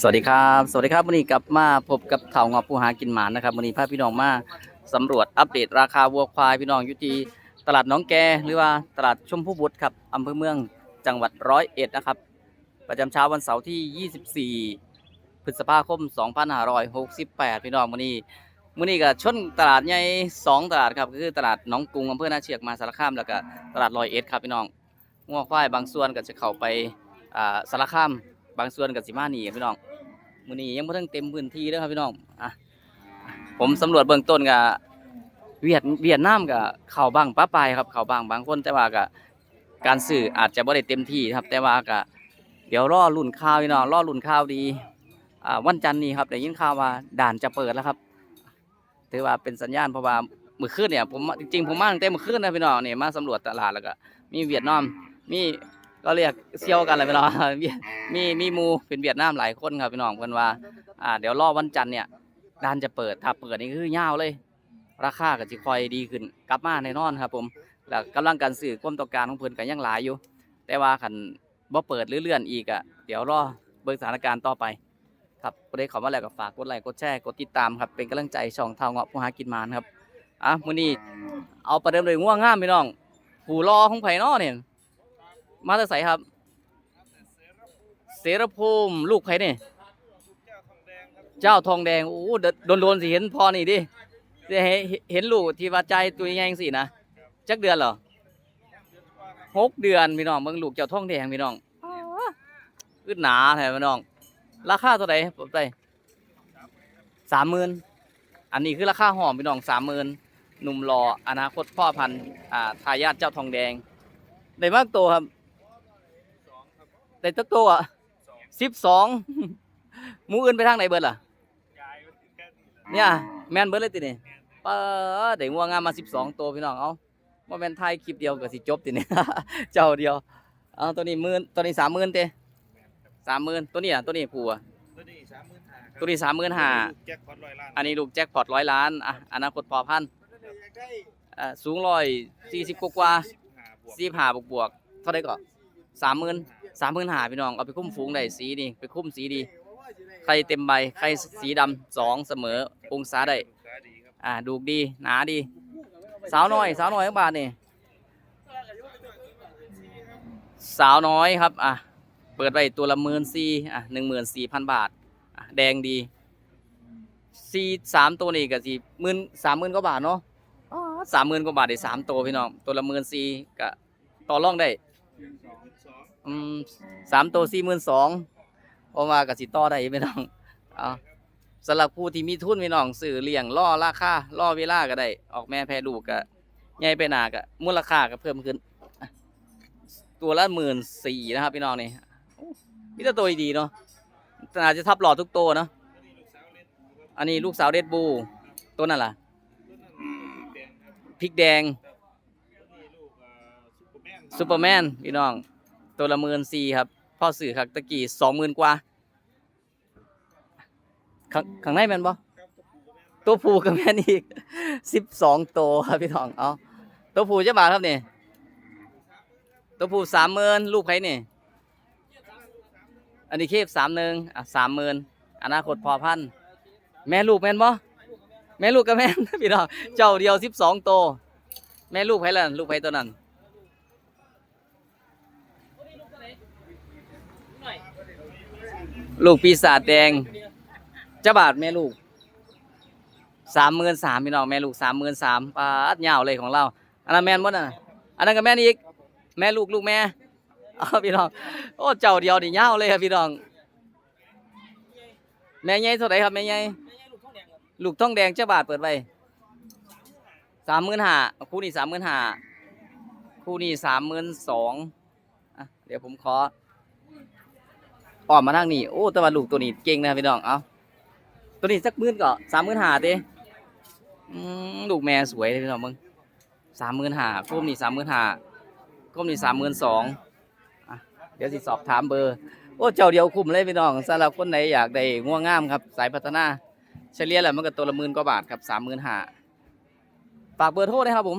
สวัสดีครับ สวัสดีครับวันนี้กลับมาพบกับเถางอผู้หากินหมานนะครับวันนี้พาพี่น้องมาสำรวจอัปเดตราคาวัวควายพี่น้องอยู่ที่ตลาดน้องแกหรือว่าตลาดชมพูบุตรครับอำเภอเมืองจังหวัดร้อยเอ็ดนะครับ ประจำเช้าวันเสาร์ที่ 24 พฤษภาคม 2568 พี่น้องวันนี้มื้อนี้ก็ชนตลาดใหญ่สองตลาดครับก็คือตลาดหนองกรุงอำเภอนาเชือกมาสารคามแล้วก็ตลาดร้อยเอ็ดครับพี่น้อง งัวควายบางส่วนก็จะเข้าไปอ่าสารคามบางส่วนกับสิมานี่พี่น้องมื้อนี้ยังบ่ทันเต็มพื้นที่เด้อครับพี่น้องอะผมสำรวจเบื้องต้นก็เวียดเวียดนามก็เข้าบ้างปะปายครับเข้าบ้างบางคนแต่ว่าก็การซื้ออาจจะบ่ได้เต็มที่ครับ แต่ว่าก็เดี๋ยวรอรุ่นข่าวพี่น้องรอรุ่นข่าวดีอ่าวันจันทร์นี้ครับได้ยินข่าวว่าด่านจะเปิดแล้วครับ ถือว่าเป็นสัญญาณเพราะว่ามื้อคืนเนี่ยผมจริงๆผมมาตั้งแต่มื้อคืนนะพี่น้องนี่มาสำรวจตลาดแล้วก็มีเวียดนาม มีก็เรียกเซี่ยวกันเลยพี่น้องมีมีหมูเป็นเวียดนามหลายคนครับพี่น้องเพิ่นว่า อ่า เดี๋ยวรอบวันจันทร์เนี่ยด้านจะเปิดถ้าเปิดนี่คือยาวเลย ราคาก็สิค่อยดีขึ้นกลับมาแน่นอนครับ ผมแล้วกำลังการซื้อความต้องการของเพิ่นก็ยังหลายอยู่ แต่ว่าคันบ่เปิดหรือเลื่อนอีกอะเดี๋ยวรอเบิ่งสถานการณ์ต่อไป ครับบ่ได้เข้ามาแล้วก็ฝากกดไลค์กดแชร์กดติดตามครับเป็นกำลังใจช่องเท่าเงาะผู้หากินมานครับอะมื้อนี้เอาประเดิมเลยง่วงงามพี่น้องผู้รอของไผน้อเนี่ย มาแต่ไสครับ เสรภูมิลูกใครเนี่ยเจ้าทองแดง โอ้เดโดนโดนๆสิเห็นพอนี่ดิจะเห็นเห็นลูกที่ว่าใจตัวใหญ่จังสินะจักเดือนเหรอหกเดือนพี่น้องเบิ่งลูกเจ้าทองแดงพี่น้องอึดหนาแท้พี่น้อง ราคาเท่าไหร่ผมไปสามหมื่นอันนี้คือราคาหอมพี่น้องสามหมื่นหนุ่มรออนาคตพ่อพันธุ์อ่าทายาทเจ้าทองแดงได้มากตัวครับ ได้ตักตัวอะสิบสองหมูอื่นไปทางไหนเบิดล่ะเนี่ยแมนเบิดเลยติเนี่ยป้าเด็กงัวงามมาสิบสองตัวพี่น้องเอาว่าแมนไทยคลิปเดียวกับสิจบติเนี่ยเจ้าเดียวเอาตัวนี้หมื่นตัวนี้สามหมื่นเต้สามหมื่นตัวนี้อะตัวนี้ผูอะตัวนี้สามหมื่นห้าตัวนี้สามหมื่นห้าแจ็คพอตร้อยล้านอันนี้ลูกแจ็คพอตร้อยล้านอะอนาคตพอพันธุ์อ่าสูงร้อยสี่สิบกว่าๆสิบห้าบวกสี่ห้าบวกบวกๆเท่าไดก็สามหมื่น สามหมื่นหาพี่น้องเอาไปคุ้มฝูงได้สีนี่ไปคุ้มสีดีไข่เต็มใบไข่สีดำสองเสมอองศาได้ขาดีครับอ่าดูกดีหนาดี สาวน้อย สาวน้อยทั้งบาทนี่สาวน้อยครับอะเปิดไว้ตัวละหมื่นสี่อะหนึ่งหมื่นสี่พันบาทอะแดงดีสี่สามตัวนี่ก็สี่หมื่นสามหมื่นกว่าบาทเนาะสามหมื่นกว่าบาทได้สามตัวพี่น้องตัวละหมื่นสี่ก็ต่อรองได้สองส อืมสามตัวสี่หมื่นสองเพราะว่ากับสิต่อได้ไม่ต้องเอาสำหรับผู้ที่มีทุนพี่น้องซื้อเลี้ยงล่อราคาล่อเวลาก็ได้ ออกแม่แพรลูกก็ใหญ่ไปหนาก็มูลค่าก็เพิ่มขึ้น ตัวละหมื่นสี่นะครับพี่น้องนี่มีแต่ตัวดีเนาะอาจจะทับหลอดทุกตัวเนาะอันนี้ลูกสาวเดดบูตัวนั่นล่ะตัวนั้นแดงครับพริกแดงซูเปอร์แมนซูเปอร์แมนพี่น้อง ตัวละหมื่นสี่ครับพ่อสื่อครับตะกี้สองหมื่นกว่าข้างข้างในแม่นบ่ตัวผู้ก็แมนตัวผู้กับแม่นอีกสิบสองตัวครับพี่น้องเอาตัวผูจะบาทครับนี่ตัวผูสามหมื่นลูกใครนี่อันนี้เคฟสามหนึ่งอะสามหมื่นอนาคตพอพันแม่ลูกแม่นบ่แม่ลูกกับแม่นพี่น้องเจ้าเดียวสิบสองตัวแม่ลูกใครล่ะลูกใครตัวนั้น ลูกปีศาจแดงเจ้าบาทแม่ลูกสามหมื่นสามพี่น้องแม่ลูกสามหมื่นสามปาดยาวเลยของเรา อันนั้นแม่นมดอะอันนั้นก็แม่นอีก แม่ลูกลูกแม่เอาพี่น้องโอ้เจ้าเดียวนี่ยาวเลยครับพี่น้อง แม่ใหญ่เท่าไหร่ครับแม่ใหญ่ลูกท้องแดงเจ้าบาทเปิดไว้สามหมื่นห้าคู่นี้สามหมื่นห้าคู่นี้สามหมื่นสองอะเดี๋ยวผมขอ อ้อมมาทางนี้โอ้แต่ว่าลูกตัวนี้เก่งนะครัพี่น้องเอาตัวนี้สักหมื่นก็สามหมื่นหาเต้ลูกแม่สวยเลพี่น้องมึงสามหมื่นหาคุ้มนี่สามหมื่นหาคุ้มนี่สามหมื่นสองเดี๋ยวสิสอบถามเบอร์ โอ้เจ้าเดียวคุ้มเลยพี่น้องสำหรับคนไหนอยากได้ง่วงงามครับ สายพัฒนา เฉลี่ยแล้วมันก็ตัวละหมื่นกว่าบาทครับสามหมื่นหาฝากเบอร์โทรนะครับผม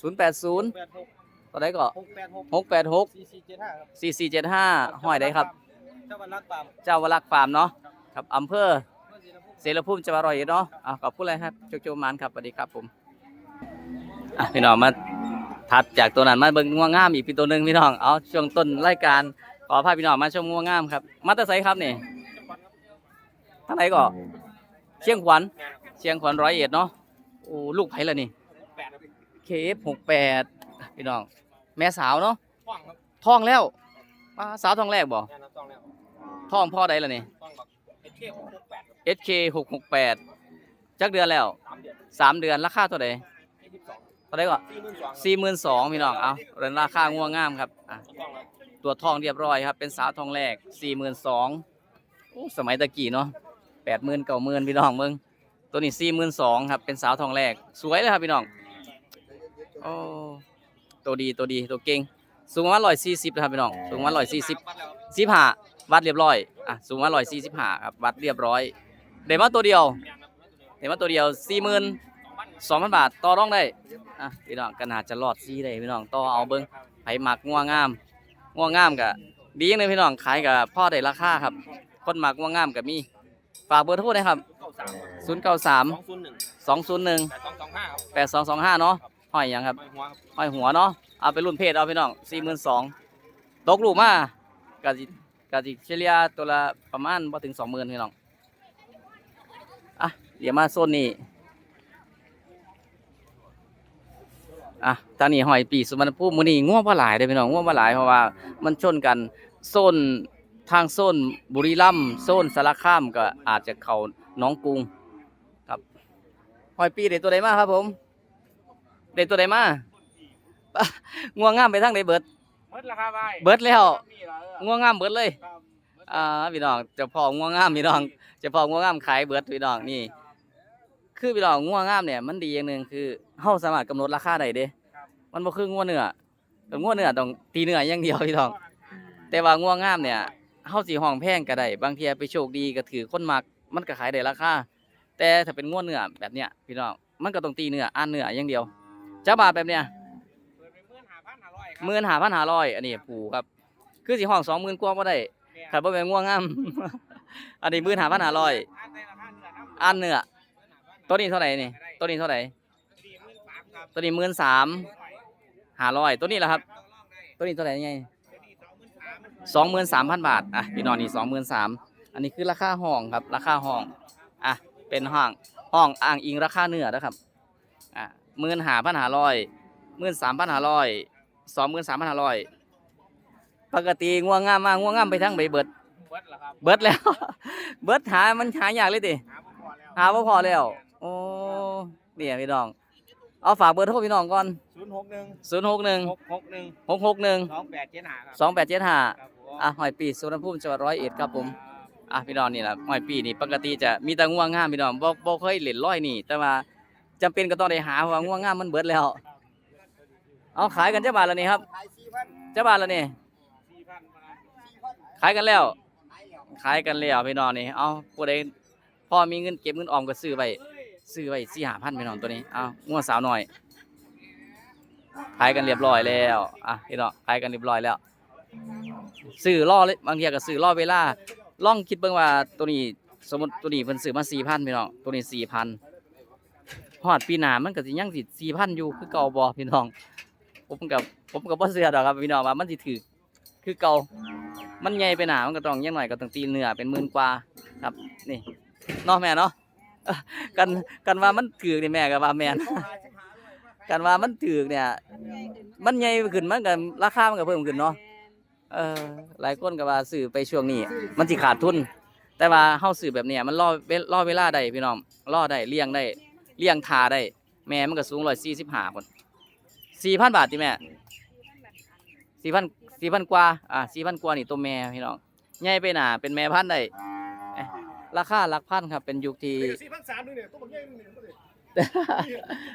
ศูนย์แปดศูนย์ ตอนไหนก็หกแปดหกสี่สี่เจ็ดห้าครัห้อยได้ครับ เจ้าวันรักปามเจ้าวรักษ์ฟาร์มเนาะครับอำเภอ เมื่สพุเรภูมิจะอร่อยเนาะอ่ขอบคุณเลยครับโจกมานครับสวัสดีครับผมอะพี่น้องมาถัดจากตัวนั้นมาเบิ้งง่วงงามอีกเป็ตัวหนึ่งพี่น้อง เอาช่วงต้นรายการขอพาพี่น้องมาชมง่วงงามครับ มาแตาไซครับนี่ทางไหนก็เชียงขวัญ เชียงขวัญร้อยเอ็ดเนาะ โอ้ลูกไผ่ละนี่ เคฟหกแปด พี่น้อง แม่สาวเนาะว่างครับท้องแล้วป้าสาวท้องแรกบ่งานน้ำต้องแล้วท้องพ่อใดละนี่ต้องแบบเอเทียหกหกแปดครับ SK หกหกแปดจักเดือนแล้ว สามเดือนสามเดือนราคาเท่าไหร่ยี่สิบสองเท่าไหร่ก็สี่หมื่นสองสี่หมื่นสองพี่น้องเอาเรนราคาง่วงงามครับอะต้องครับตัวทองเรียบร้อยครับ เป็นสาวทองแรกสี่หมื่นสองสมัยตะกี้เนาะแปดหมื่นเก้าหมื่นพี่น้องเมืองตัวนี้สี่หมื่นสองครับ เป็นสาวทองแรก สวยเลยครับพี่น้องโอ้ ตัวดีตัวดีตัวเก่งสูงประมาณร้อยสี่สิบครับพี่น้องสูงประมาณร้อยสี่สิบวัดแล้วสิบห้าวัดเรียบร้อยอะสูงประมาณร้อยสี่สิบห้าครับวัดเรียบร้อยเดมาตัวเดียวงานน้ำตัวเดียวเดมาตัวเดียวสี่หมื่นสองพันสองพันบาทต่อรองได้อะพี่น้องก็น่าจะรอดซีได้พี่น้องต่อเอาเบิ้งไผหมักง่วงงามง่วงงามกะดีจังเลยพี่น้องขายกับพ่อได้ราคาครับ คนหมักง่วงงามกับมีฝากเบอร์โทรนะครับเก้าสามศูนย์เก้าสามสองศูนย์หนึ่งสองศูนย์หนึ่งแปดสองสองห้าครับแปดสองสองห้าเนาะ ห้อยหยังครับไม่หัวครับห้อยหัวเนาะ เอาไปรุ่นเพศเอาพี่น้องสี่หมื่นสองตกลูกมากะจิกะจิเฉลี่ยตัวละประมาณพอถึงสองหมื่นพี่น้อง อะเดี๋ยวมาโซนนี้อะตอนนี้หอยปีสุวรรณภูมิมื้อนี้ง่วงบ่หลายเด้อพี่น้องง่วงบ่หลายเพราะว่ามันชนกันโซนทางโซนบุรีรัมย์โซนสารคามก็อาจจะเข้าหน้องกรุงครับหอยปีได้ตัวใดมาครับผม ได้ตัวใดมาปะง่วงงามไปทางใดเบิดเบิดราคาไปเบิดแล้วนี่เหรอเออง่วงงามเบิดเลยครับอ่าพี่น้องเจะพอง่วงงามพี่น้องเจะพอง่วงงามขายเบิดพี่น้องนี่ คือพี่น้องง่วงงามเนี่ยมันดีอย่างหนึ่งคือเฮาสามารถกำหนดราคาได้เด้มันบ่คือง่วเนื้อแต่ง่วเนื้อต้องตีเนื้ออย่างเดียวพี่น้อง แต่ว่าง่วงามเนี่ยเฮาสิห้องแพงก็ได้บางเทีไปโชคดีก็ถือคนมักมันก็ขายได้ราคาแต่ถ้าเป็นง่วเนื้อแบบเนี้ยพี่น้องมันก็ต้องตีเนื้ออ่านเนื้ออย่างเดียว จ้าบาทแบบเนี้ยเปิดไปเมื่อหาพันหาร้อยครับหมื่นห้าพันห้าร้อยอันนี้ผูครับ คือสิห้องสองหมื่นกว่าบ่ได้ถ้าบ่เป็นง่วงงาม อันนี้หมื่นห้าพันห้าร้อยอันในราคาเนื้อครับอ่านเนื้อตัวนี้เท่าไหร่นี่ตัวนี้เท่าไหร่สี่หมื่นสามครับตัวนี้หมื่นสามห้าร้อยตัวนี้แหละครับต้องลองได้ตัวนี้เท่าไหร่ไงเดี๋ยวนี้สองหมื่นสามสองหมื่นสามพันบาทอะพี่น้องนี่สองหมื่นสามอันนี้คือราคาห้องครับ ราคาห้องอะเป็นห้องห้องอ้างอิงราคาเนื้อนะครับอะ หมื่นหาพันหาร้อยหมื่นสามพันหาร้อยสองหมื่นสามพันหาร้อยปกติง่วงงามมากง่วงงามไปทั้งใบเบิด เบิดเหรอครับเบิดแล้ว เบิดหามันหายากเลยติหาบ่พอแล้วหาบ่พอแล้ว โอ้เนี่ยพี่น้อง เอาฝากเบอร์โทรพี่น้องก่อนศูนย์หกหนึ่งศูนย์หกหนึ่งหกหกหนึ่งหกหกหนึ่งสองแปดเจ็ดห้าครับสองแปดเจ็ดห้าครับผมอะหอยปีสุวรรณภูมิจังหวัดร้อยเอ็ดครับผมอะพี่น้องนี่แหละหอยปีนี่ปกติจะมีแต่ง่วงงามพี่น้องบ่บ่เคยเล่นร้อยนี่ แต่ว่า จำเป็นก็ต้องได้หาเพราะว่าง่วงง่ามมันเบิดแล้ว เอาขายกันเจ้าบาทแล้วนี่ครับขายสี่พันเจ้าบาทแล้วนี่ขายกันแล้วขายกันแล้วพี่น้องนี่เอาผู้ใดพ่อมีเงินเก็บเงินออมก็ซื้อไว้ซื้อไว้สี่ห้าพันพี่น้องตัวนี้เอาง่วงสาวหน่อยขายกันเรียบร้อยแล้วอะพี่น้องขายกันเรียบร้อยแล้วซื้อล่อเลยบางทีก็ซื้อล่อเวลาล่องคิดเบิ่งว่าตัวนี้สมมติตัวนี้เพิ่นซื้อมาสี่พันพี่น้องตัวนี้สี่พัน อดปีหน้ามันก็สิยังสิสี่พันอยู่คือเก่าบ่พี่น้อง ผมกับผมกับบ่เชื่อดอกครับพี่น้องว่ามันสิถือคือเก่ามันใหญ่ไปหนามันก็ต้องยังหน่อยก็ต้องตีเนื้อเป็นหมื่นกว่าครับนี่เนาะแม่เนาะกันกันว่ามันถือนี่แม่ก็ว่าแม่นกันว่ามันถือเนี่ย มันใหญ่ขึ้นมันก็ราคามันก็เพิ่มขึ้นเนาะเออหลายคนก็ว่าซื้อไปช่วงนี้ มันสิขาดทุน แต่ว่าเฮาซื้อแบบเนี้ยมันรอเวรอเวลาได้พี่น้องรอได้เลี้ยงได้ เลี้ยงทาได้ แม่มันก็สูง145คน4,000บาทติแม่4,000 4,000กว่าอ่า4,000กว่านี่ตัวแม่พี่น้องใหญ่ไปหนาเป็นแม่พันธุ์ได้เอ๊ะราคาหลักพันครับ เป็นยุคที่สี่พันสามด้วยเนี่ยตัวมันใหญ่เนี่ยตัวนี้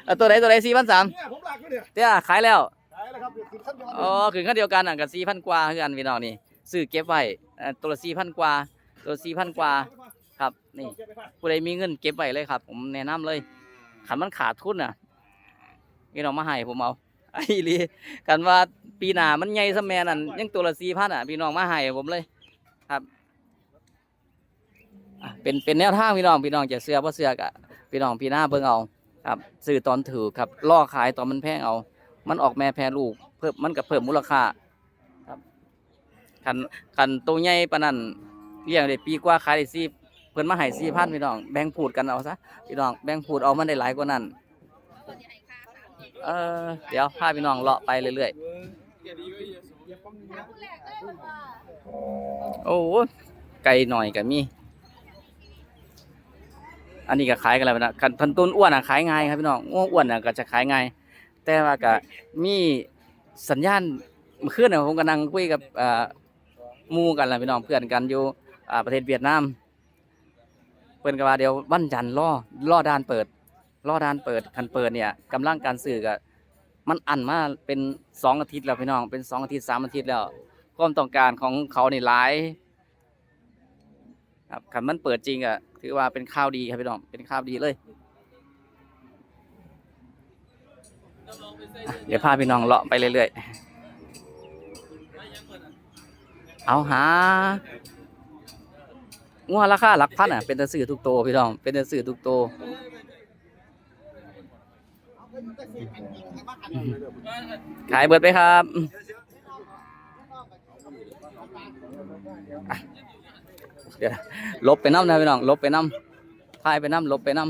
เอ่อตัวไหนตัวไหน4,300เนี่ยผมหลักอยู่เนี่ยเด้อขายแล้วขายแล้วครับเดี๋ยวขึ้นขั้นเดียวอ๋อคือขั้นเดียวกันอะกับ4,000กว่าคือกันพี่น้องนี่ซื้อเก็บไว้เอ่อตัวละ4,000กว่าตัวละ4,000กว่าครับนี่เก็บไปป่ะผู้ใดมีเงินเก็บไว้เลยครับ ผมแนะนำเลย ขันมันขาดทุนอะพี่น้องมาให้ผมเอาไอ้ลีกันว่าปีหน้ามันใหญ่ซะแม่นั่นยังตัวละ4,000อะพี่น้องมาให้ผมเลย ครับเป็นเป็นแนวทางพี่น้องพี่น้องจะเสื้อบ่เสื้อก็พี่น้องพี่หน้าเบิ่งเอาครับซื้อตอนถือครับล่อขายตอนมันแพงเอา มันออกแม่แพรลูก เพิ่มมันก็เพิ่มมูลค่าครับคันคันตัวใหญ่ปานนั้นเลี้ยงได้ปีกว่าขายได้สี่ เพิ่นมาให้สี่พันพี่น้องแบ่งพูดกันเอาซะพี่น้องแบ่งพูดเอามันได้หลายกว่านั้นเออเดี๋ยวพาพี่น้องเลาะไปเรื่อยๆโอ้ไก่หน่อยก็มีอันนี้ก็ขายกันแล้วนะคันพันต้นอ้วนอะขายง่ายครับพี่น้องอ้วนอ้วนอะก็จะขายง่ายแต่ว่าก็มีสัญญาณเมื่อคืนผมกำลังคุยกับอ่อหมู่กันล่ะพี่น้องเพื่อนกันอยู่อ่าประเทศเวียดนาม เพิ่นก็ว่าเดี๋ยววันจันทร์รอรอด้านเปิดรอด้านเปิดคันเปิดเนี่ยกำลังการซื้อก็มันอันมาเป็นสองอาทิตย์แล้วพี่น้องเป็นสองอาทิตย์สามอาทิตย์แล้วความต้องการของเขานี่หลายครับคันมันเปิดจริงอะถือว่าเป็นข่าวดีครับพี่น้องเป็นข่าวดีเลยเดี๋ยวพาพี่น้องเลาะไปเรื่อยๆ เอาหา งัวราคาหลักพันอะเป็นตะสื่อทุกโตพี่น้องเป็นตะสื่อทุกโตขายเบิดไปครับเดี๋ยวลบไปน้ำนะพี่น้องลบไปน้ำทายไปน้ำลบไปน้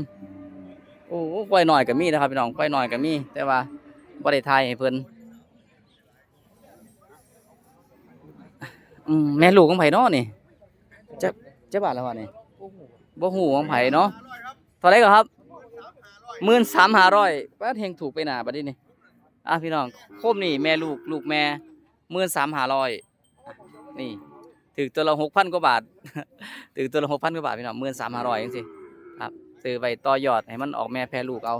ำโอ้ควายหน่อยก็มีนะครับพี่น้องควายหน่อยก็มีแต่ว่าบ่ไทยให้เพิ่นแม่ลูกของไผเนาะนี่จะ จะบาทแล้ววะนี่บ่ฮู้ของไผเนาะเท่าไหร่ก็ครับ13,500บาทเฮงถูกไปหน้าบัดนี้นี่อะพี่น้องโคมนี่แม่ลูกลูกแม่13,500นี่ถึกตัวละ6,000กว่าบาทถึกตัวละ6,000กว่าบาทพี่น้อง13,500จังซี่ครับซื้อไปต่อยอดให้มันออกแม่แพรลูกเอา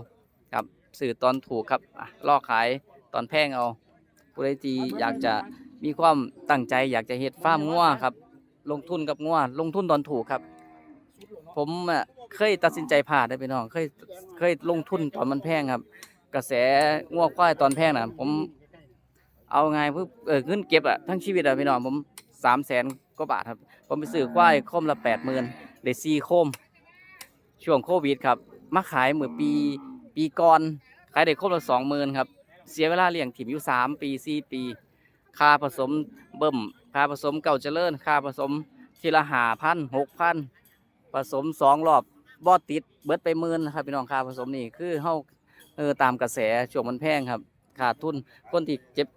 ครับสื่อตอนถูกครับอะล่อขายตอนแพงเอาผู้ใดที่อยากจะมีความตั้งใจอยากจะเฮ็ดฟาร์มงัวครับ ลงทุนกับงัวลงทุนตอนถูกครับ ผมอะเคยตัดสินใจพลาดได้อพี่น้องเคยเคยลงทุนตอนมันแพงครับ กระแสงัวควายตอนแพงนะผมเอาไงเพื่อเออเงินเก็บอะทั้งชีวิตอะพี่น้องผมสามแสนกว่าบาทครับ ผมไปซื้อควายโคมละแปดหมื่นได้สี่โคม ช่วงโควิดครับมาขายเมื่อปีปีก่อนขายได้ครบละสองหมื่นครับ เสียเวลาเลี้ยงถิ่มอยู่สามปีสี่ปี ค่าผสมเบิ่ม ค่าผสมเก่าเจริญค่าผสมทีละหาพันหกพันผสมสองรอบบ่ติดเบิดไปหมื่นนะครับพี่น้องค่าผสมนี่คือเฮาเออตามกระแสช่วงมันแพงครับขาดทุนคนที่เจ็บ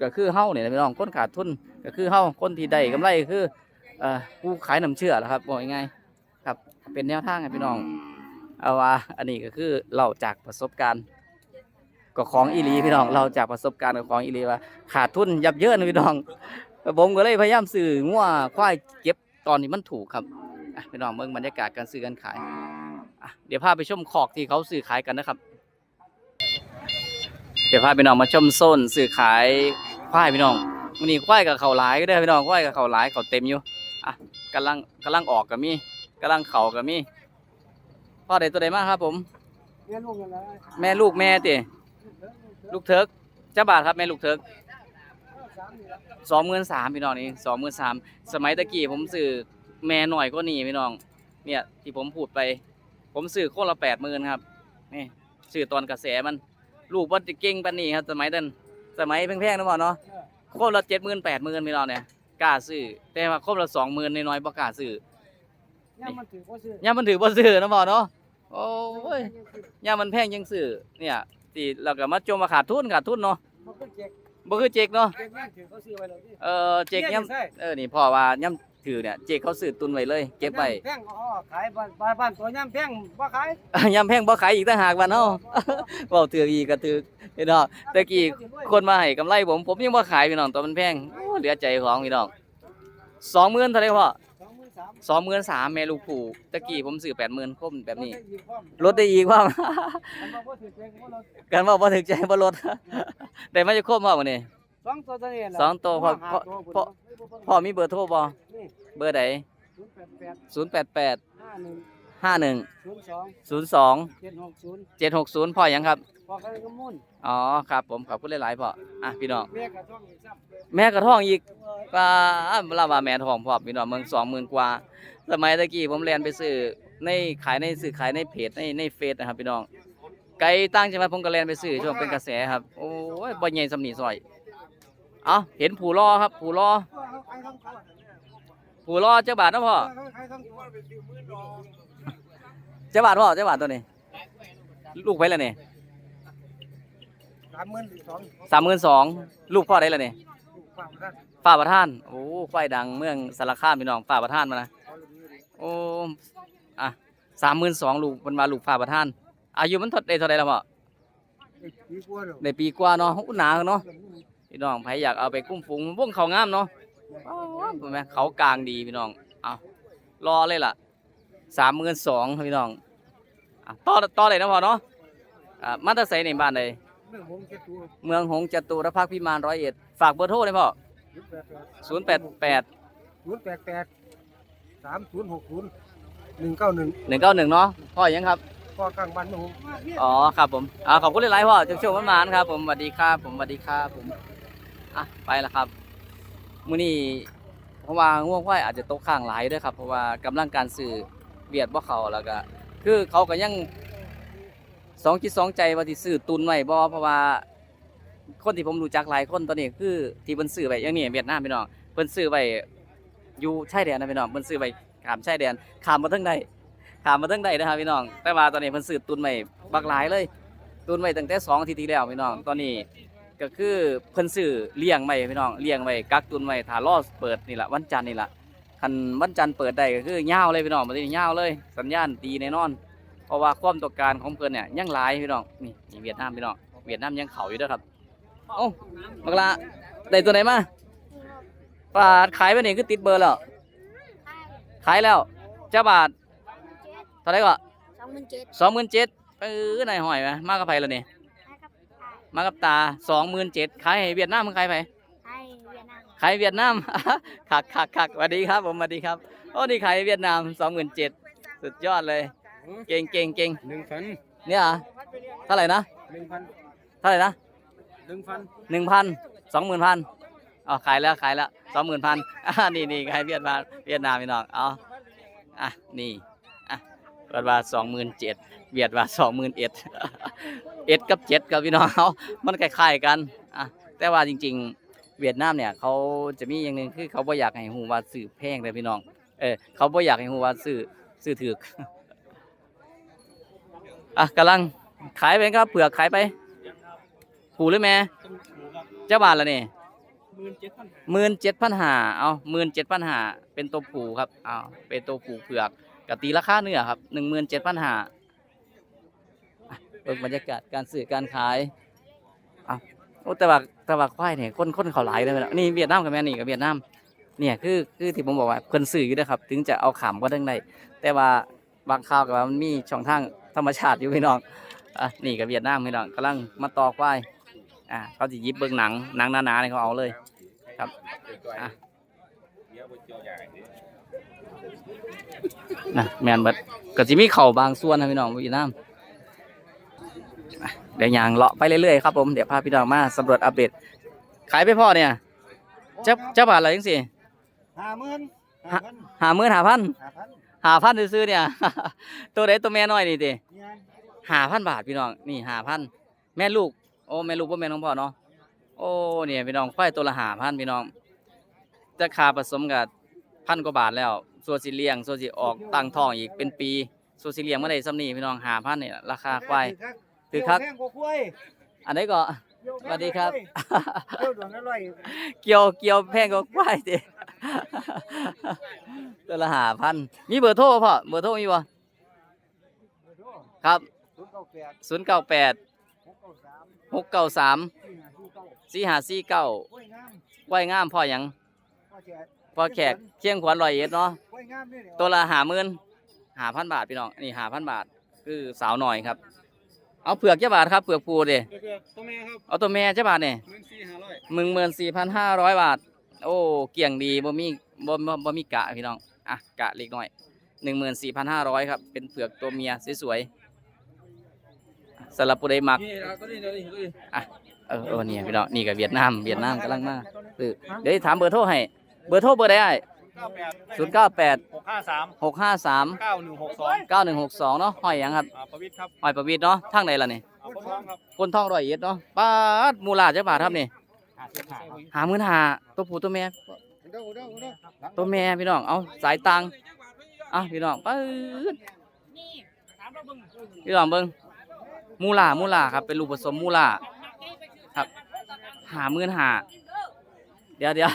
ก็คือเฮาเนี่ยพี่น้องคนขาดทุนก็คือเฮาคนที่ได้กำไรก็คือเอ่อผู้ขายน้ำเชื่อแหละครับบอกง่ายๆครับเป็นแนวทางครับพี่น้องเอาว่าอันนี้ก็คือเราจากประสบการณ์ก็ของอีลีพี่น้องเราจากประสบการณ์กับของอีลีว่าขาดทุนยับเยินพี่น้อง ผมก็เลยพยายามซื้องัวควายเก็บตอนนี้มันถูกครับอะพี่น้องเบิ่งบรรยากาศการซื้อการขายอะเดี๋ยวพาไปชมคอกที่เขาซื้อขายกันนะครับ เดี๋ยวพาพี่น้องมาชมโซนซื้อขายควายพี่น้องวันนี้ควายกับเขาหลายก็ได้อพี่น้องควายกับเขาหลายเขาเต็มอยู่อะกำลังกำลังออกกับมีกำลังเข่ากับมีพ่อได้ตัวใดมากครับ ผมเรียนลูกกันแล้วแม่ลูกแม่ติลูกเทิกเจ้าบาทครับแม่ลูกเทิก สองหมื่นสามพี่น้องนี่สองหมื่นสามสมัยตะกี้ผมซื้อแม่หน่อยก็นี่พี่น้อง เนี่ยที่ผมพูดไป ผมซื้อโคนละแปดหมื่นครับนี่ซื้อตอนกระแสมัน ลูกว่าจะเก่งปานนี้ครับสมัยนั้นสมัยแพงๆนะพ่อเนาะโคนละเจ็ดหมื่นแปดหมื่นพี่น้องเนี่ยกล้าซื้อแต่ว่าโคนละสองหมื่นน้อยๆบ่กล้าซื้อย่ามันถือว่าซื้อเนี่ยมันถือบ่ซื้อนะพ่อเนาะโอ้ยย่ามันแพงยังซื้อเนี่ยที่เราก็มาจมมาขาดทุนขาดทุนเนาะมันก็เจ๊ก บ่คือเจกเนาะเจ๊กนั่นถือเขาซื้อไว้แล้วนี่ เออเจกย่ำเออนี่พ่อว่าย่ำถือเนี่ยเจกเขาซื้อตุนไว้เลย เก็บไว้ แพงอ๋อขายบ้านบ้านบ้านตัวย่ำแพงบ่ขายย่ำแพงบ่ขายอีกต่างหากบ้านเฮาเว้าถืออีกก็ถือพี่น้องแต่กี้คนมาให้กำไรผมผมยังบ่ขายพี่น้องตัวมันแพงโอ้เหลือใจของพี่น้อง20,000เท่าไหร่พ่อ สองหมื่นสาม23,000แม่ลูกผู้ตะกี้ผมซื้อ80,000คมแบบนี้ลดได้อีกความลดได้อีกว่ามันบอกว่าถือเจ๊กว่าลดกันว่าบ่ถึกใจบ่ลดได้มาจะคมบ่มื้อนี้สองตัวเท่านี้แหละสองตัวพอพอพอพ่อมีเบอร์โทรบ่นี่เบอร์ใดศูนย์แปดแปด088ห้าหนึ่ง ห้าหนึ่งศูนย์สองศูนย์สองเจ็ดหกศูนย์เจ็ดหกศูนย์พ่อหยังครับ พอกันก็มุ่นอ๋อครับผมขอบคุณหลายๆพ่ออะพี่น้องแม่กระท่องอีกซ้แม่กระท้องอีกว่าเราว่าแม่ท้องพร้อมพี่น้องเมืองสองหมื่นกว่า สมัยตะกี้ผมเรียนไปซื้อในขายในซื้อขายในเพจในในเฟซนะครับพี่น้อง ไกลตั้งจังหวัดผมก็เรียนไปซื้อช่วงเป็นกระแสครับ โอ้ยบ่ใหญ่สำนีซอย เอาเห็นผู้รอครับ ผู้รอำใครทั้งตัวผู้รอเจ้าบาทนะพ่อ ใครทั้งตัวเจ้าบาทพ่อเจ้าบาทตัวนี้ ลูกไปแล้วนี่สามหมื่นสองสามหมื่นสองลูกพ่อได้แล้วนี่ลูกความกันฝ่าประท่าน โอ้ควายดังเมืองสารคามพี่น้องฝ่าประท่านมานะขอลูกนี้ดิโอ้อะสามหมื่นสองลูกมันมาลูกฝ่าประท่าน อายุมันเทดได้เท่าไรแล้วพ่อไอ้ปีกว่าเนาะในปีกว่าเนาะอู้หนาเนาะพี่น้องใครอยากเอาไปกุ้มฟุ้งวงเขางามเนาะอ้าวเห็นไหมเขากลางดีพี่น้อง เอารอเลยล่ะ สามหมื่นสองพี่น้องอะต่อต่อเลยนะพ่อเนาะอ่ามาตาไซในบ้านใดเรื่องผมแค่ตัวเมืองหงส์จตุรพักษ์พิมานร้อยเอ็ดฝากเบอร์โทรเลยพ่อศูนย์แปดแปดศูนย์แปดแปดสามศูนย์หกศูนย์หนึ่งเก้าหนึ่งหนึ่งเก้าหนึ่งเนาะพ่อยังครับพ่อกลางบ้านนะผมอ๋อครับผมอ่าขอบคุณหลายๆพ่อจุกชมมันมานๆครับ ผมสวัสดีครับผมสวัสดีครับผมอะไปแล้วครับมื้อนี้เพราะว่าง่วงควายอาจจะตกข้างหลายเด้วยครับเพราะว่ากำลังการสื่อ เบียดบ่เขาแล้วก็คือเขาก็ยังสองจิตสองใจว่าสิซื้อตุนไว้บ่เพราะว่าคนที่ผมรู้จักหลายคนตอนนี้คือที่เพิ่นซื้อไว้อย่างนี้เวียดนามพี่น้องเพิ่นซื้อไว้อยู่ชายแดนนะพี่น้องเพิ่นซื้อไว้ขามชายแดนขามมาทางใดถามมาตั้งใดนะครับพี่น้อง แต่ว่าตอนนี้เพิ่นสืบตุนใหม่บักหลายเลยตุนใหม่ตั้งแต่สองอาทิตย์ที่แล้วพี่น้องตอนนี้ก็คือเพิ่นซื้อเลี้ยงไว้พี่น้องเลี้ยงไว้กักตุนไว้ถ้ารอเปิดนี่แหละวันจันทร์นี่แหละ คันวันจันทร์เปิดได้ก็คือยาวเลยพี่น้องมันยาวเลย สัญญาณดีแน่นอน เพราะว่าความต้องการของเพิ่นเนี่ยยังหลายพี่น้องนี่นี่เวียดนามพี่น้องเวียดนามยังเขาอยู่เด้อครับโอ้าบักละได้ตัวไหนมาปาดขายไปนี่คือติดเบอร์แล้วขายแล้วเจ้าบาทเท่าไหร่ก็สองหมื่นเจ็ดสองหมื่นเจ็ดเออนายหอยไหมมากกับไผแล้วนี่นะครับมากับตาสองหมื่นเจ็ดขายให้เวียดนามมึงขายไผ ให้เวียดนาม ขายเวียดนามคักคักคักสวัสดีครับผมสวัสดีครับโอ้นี่ขายเวียดนามสองหมื่นเจ็ดสุดยอดเลย เก่งเก่งเก่งหนึ่งพันเนี่ยเหรอเท่าไหร่นะหนึ่งพันเท่าไหร่นะหนึ่งพันหนึ่งพันสองหมื่นพันอ๋อขายแล้วขายแล้วสองหมื่นพันอ่านี่นี่ขายเวียดนามเวียดนามพี่น้องเอาอะนี่อะเปิดว่าสองหมื่นเจ็ดเวียดว่าสองหมื่นเอ็ดเอ็ดกับเจ็ดกับพี่น้องเขามันคล้ายๆกันอะแต่ว่าจริง ๆ เวียดนามเนี่ยเขาจะมีอย่างหนึ่งคือเขาบ่อยากให้ฮู้ว่าซื้อแพงเลยพี่น้อง เออเขาบ่อยากให้ฮู้ว่าซื้อซื้อถูกอะกำลังขายไปครับเผือกขายไปผูหรือแม่เจ้าบาทละนี่หมื่นเจ็ดพันหมื่นเจ็ดพันหาเอาหมื่นเจ็ดพันหาเป็นตัวผูครับเอาเป็นตัวผูเผือกกตีราคาเนื้อครับหนึ่งหมื่นเจ็ดพันหาเบิ่งบรรยากาศการซื้อการขาย โอ้แต่ว่าแต่ว่าควายเนี่ยคนคนเขาหลายเลยนะนี่เวียดนามกับแม่นี่กับเวียดนามเนี่ยคือคือที่ผมบอกว่าเพิ่นซื้ออยู่นะครับ ถึงจะเอาขำก็ทั้งในแต่ว่าบางข่าวกับมันมีช่องทางธรรมชาติอยู่พี่น้องอะนี่กับเวียดนามพี่น้องกำลังมาตอควายอะเขาจะยิบเบิ่งหนังหนังหนาๆนี่เขาเอาเลยครับอะนะแมนเบิดก็สิมีเข่าบางส่วนนะพี่น้องเวียดนาม เดี๋ยวยางเลาะไปเรื่อยๆครับผมเดี๋ยวพาพี่น้องมาสำรวจอัปเดตขายไปพ่อเนี่ยเจ้าเจ้าบาทอะไรจังสิห้าหมื่นห้าพันหาหมื่นหาพันห้าพันหาพันซื้อๆเนี่ย ตัวไหนตัวแม่น้อยนี่ติเนี่ยหาพันบาทพี่น้องนี่หาพันแม่ลูกโอ้แม่ลูกว่าแม่น้องพ่อเนาะโอ้เนี่ยพี่น้องควายตัวละหาพันพี่น้องจะคาผสมกับพันกว่าบาทแล้วส่วนสิเลี้ยงส่วนสิออกตั้งท้องอีกเป็นปีส่วนสิเลี้ยงเมื่อใดซ้ำนี่พี่น้องหาพันเนี่ยราคาควาย คือคักแพงกว่าควายอันนี้ก็สวัสดีครับเที่ยวดวงอร่อยเกี่ยวเกี่ยวแพงกว่าควายติตัวละหาพันมีเบอร์โทรพ่อเบอร์โทรมีบ่ครับศูนย์เก้าแปดศูนย์เก้าแปดหกเก้าสามหกเก้าสามสี่ห้าสี่เก้าสี่ห้าสี่เก้ากล้วยงามไว้งามพ่อหยังพ่อแขกพ่อแขกเชียงขวัญร้อยเอ็ดเนาะกล้วยงามเนี่ยเนี่ยตัวละหาหมื่นหาพันบาทพี่น้อง นี่หาพันบาท คือสาวหน่อยครับ เอาเผือกเจ้าบาทครับเผือกปูเด้เพื่อตัวแม่ครับเอาตัวแม่เจ้าบาทเนี่ยหมื่นสี่ห้าร้อยหนึ่งหมื่นสี่พันห้าร้อยบาท โอ้เกี่ยงดีบ่มีบ่บ่บ่มีกะพี่น้องอะกะเล็กน้อยหนึ่งหมื่นสี่พันห้าร้อยครับเป็นเผือกตัวเมียสวยๆสำหรับผู้ใดมักนี่เราตัวนี้ตัวนี้ตัวนี้เออเออเนี่ยพี่น้องนี่กับเวียดนามเวียดนามกำลังมาคือเดี๋ยวถามเบอร์โทรให้เบอร์โทรเบอร์ใดไอ้ เก้าแปดศูนย์เก้าแปดหกห้าสามหกห้าสามเก้าหนึ่งหกสองเก้าหนึ่งหกสองเนาะห้อยหยังครับอ่าประวิทย์ครับห้อยประวิตรเนาะทางไหนล่ะนี่อ่าคนท้องครับคนท่องร้อยเอ็ดเนาะป้าดมูลาจะบาทครับนี่หาสิบหาครับหาหมื่นหาตัวผู้ตัวแม่ตัวแม่พี่น้องเอาสายตังอะพี่น้องปื๊ดพี่น้องเบิ้งมูลามูลาครับเป็นลูกผสมมูลาครับหาหมื่นหาเดี๋ยวเดี๋ยว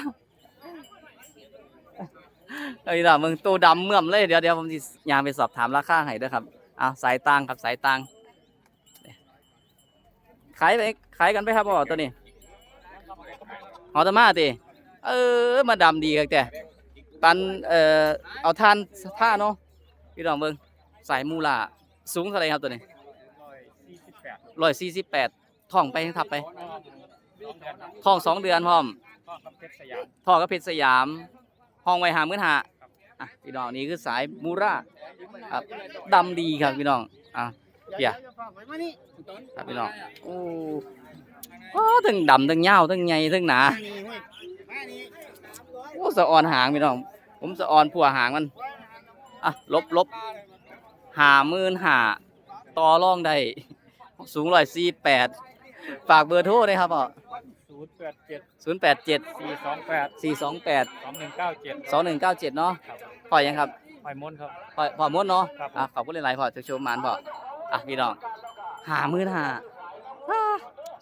เอ้ยน้องเบิ้งตัวดำเมื่อมเลยเดี๋ยวเดี๋ยวผมจะยางไปสอบถามราคาให้เด้อครับอะสายตังครับสายตังขายไปขายกันไปครับพ่อตัวนี้หอตมาติเออมาดำดีครับแต่ปันเอ่อเอาท่านท่าเนาะพี่น้องเบิงสายมูลาสูงเท่าไหรครับตัวนี้ร้อยสี่สิบแปดร้อยสี่สิบแปดท่องไปทับไปท่องสองเดือนพร้อมก็กับเพชรสยามท่อกับเพชรสยาม ห้องไว้หามื่นหาอะพี่น้องนี่คือสายมูราครับดำดีครับพี่น้องอะเดี๋ยวครับพี่น้องโอ้โอ้ทั้งดำทั้งยาวทั้งใหญ่ทั้งหนาโอ้สะออนหางพี่น้อง ผมสะออนผัวหางมันอะลบลบหามื่นหาต่อร่องได้สูงร้อยสี่แปดฝากเบอร์โทรเลยครับอะ ศูนย์แปดเจ็ดศูนย์แปดเจ็ดสี่สองแปดสี่สองแปดสองหนึ่งเก้าเจ็ดสองหนึ่งเก้าเจ็ดเนาะครับพอยังครับหอยมนต์ครับพอพอมดเนาะครับอะขอบคุณหลายๆพอจะโชว์หมานพออะพี่น้องหาหมื่นหาอ่า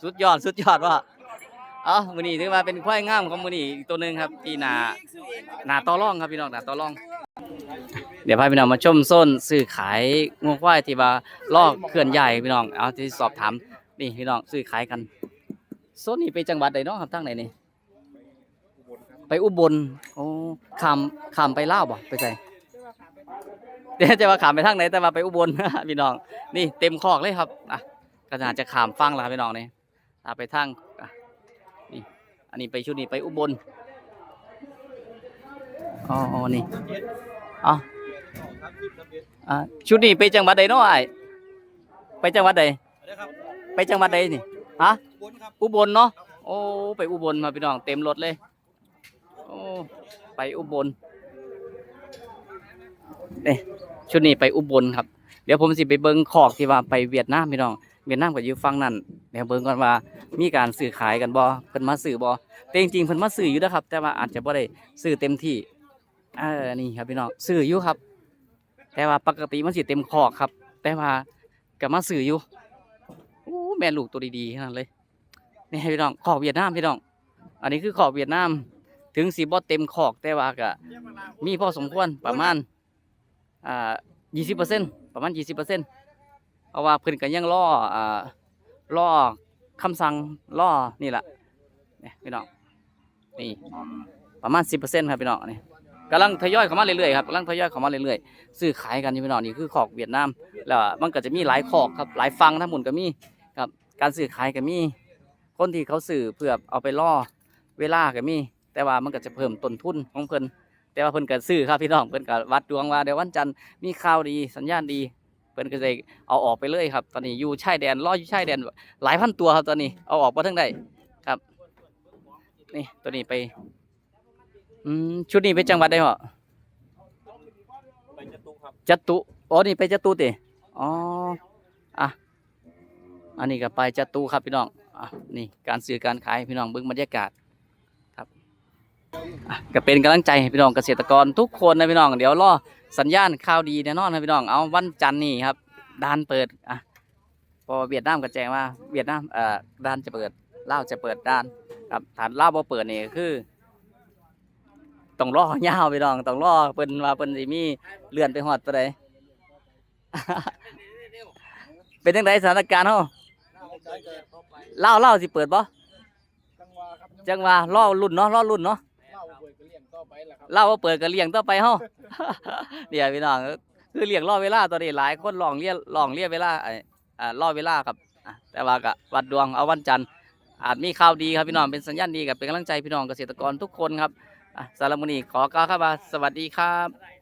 สุดยอดสุดยอดว่ะเอ้ามือนี้ถือว่าเป็นควายงามของมือนี้อีกตัวหนึ่งครับที่นานาต่อร่องครับพี่น้องนาต่อร่อง เดี๋ยวพาพี่น้องมาชมโซนซื้อขายงัวควายที่ว่าลอกเคลื่อนย้ายพี่น้องเอาที่สอบถามนี่พี่น้องซื้อขายกัน โซนนี้ไปจังหวัดใดเนาะครับทั้งไหนนี่ไปอุบลโอ้ขามขามไปลาวบ่ไปใส่เดี๋ยวจะว่าขามไปทางไหนแต่ว่าไปอุบลพี่น้อง นี่เต็มคอกเลยครับอะก็น่าจะขามฟังแล้วครับพี่น้องนี่อะไปทางอะนี่อันนี้ไปชุดนี้ไปอุบลอ๋ออ๋อนี่อ๋ออ่าชุดนี้ไปจังหวัดใดเนาะไอ้ายไปจังหวัดใดนะครับไปจังหวัดใดนี่ ฮะบนครับอุบลเนาะโอ้ไปอุบลมาพี่น้องเต็มรถเลยโอ้ไปอุบลเอ๊ะชุดนี้ไปอุบลครับ เดี๋ยวผมสิไปเบิ่งขอกที่ว่าไปเวียดนามพี่น้องเวียดนามก็อยู่ฝั่งนั้นเดี๋ยวเบิ่งก่อนว่ามีการซื้อขายกันบ่เพิ่นมาซื้อบ่แต่จริงๆเพิ่นมาซื้ออยู่นะครับ แต่ว่าอาจจะบ่ได้ซื้อเต็มที่เออนี่ครับพี่น้องซื้ออยู่ครับ แต่ว่าปกติมันสิเต็มคอกครับ แต่ว่าก็มาซื้ออยู่โอ้ แม่ลูกตัวดีๆนั้นเลยนี่พี่น้องขอกเวียดนามพี่น้อง อันนี้คือขอกเวียดนาม ถึงสีบ่เต็มขอกแต่ว่าก็มีพอสมควรประมาณอ่ายี่สิบเปอร์เซ็นประมาณยี่สิบเปอร์เซ็นเพราะว่าเพิ่นก็ยังรออ่ารอคำสั่งรอนี่แหละนี่พี่น้องนี่ประมาณสิบเปอร์เซ็นครับพี่น้องนี่กำลังทยอยเข้ามาเรื่อยๆครับกำลังทยอยเข้ามาเรื่อยๆซื้อขายกันอยู่พี่น้องนี่คือขอกเวียดนามแล้วมันก็จะมีหลายขอกครับหลายฟังทั้งหมดก็มี การซื้อขายก็มีคนที่เขาสื่อเพื่อเอาไปล่อเวลาก็มี แต่ว่ามันก็จะเพิ่มต้นทุนของเพิ่นแต่ว่าเพิ่นก็ซื้อครับพี่น้องเพิ่นก็วัดดวงว่าเดี๋ยววันจันทร์มีข่าวดีสัญญาณดีเพิ่นก็จะเอาออกไปเลยครับ ตอนนี้อยู่ชายแดนล่ออยู่ชายแดนหลายพันตัวครับตอนนี้เอาออกมาทั้งใดครับนี่ตัวนี้ไปอืมชุดนี้ไปจังหวัดใดเหรอไปจตุครับจตุอ๋อนี่ไปจตุติอ๋ออะ อันนี้ก็ไปจัตุครับพี่น้องอะนี่การซื้อการขายพี่น้องเบิ่งบรรยากาศอะก็เป็นกำลังใจให้พี่น้องเกษตรกรทุกคนนะพี่น้องเดี๋ยวรอสัญญาณข่าวดีแน่นอนนะพี่น้องเอาวันจันทร์นี่ครับด่านเปิดอะพอเวียดนามก็แจ้งว่าเวียดนามเอ่อด่านจะเปิดเลาวจะเปิดด่านครับถ้าลาวบ่เปิดนี่ก็คือต้องรอยาวพี่น้องต้องรอเพิ่นว่าเพิ่นสิมีเลื่อนไปฮอดตัวใด เป็นจังไดสถานการณ์เฮา ลาวลาวสิเปิดบ่จังหวะครับจังว่ารอรุ่นเนาะรอรุ่นเนาะเล่าเปิดก็เลี้ยงต่อไปแหละครับเล่าว่าเปิดก็เลี้ยงต่อไปเฮาเดี๋ยวพี่น้องคือเลี้ยงรอเวลาตอนนี้หลายคนลองเรียกลองเรียกเวลาไอ้อ่ารอเวลาครับอะแต่ว่าก็วัดดวงเอาวันจันทร์อาจมีข่าวดีครับพี่น้องเป็นสัญญาณดีกับเป็นกำลังใจพี่น้องเกษตรกรทุกคนครับอะสารบมุนีขอกล่าวครับว่าสวัสดีครับ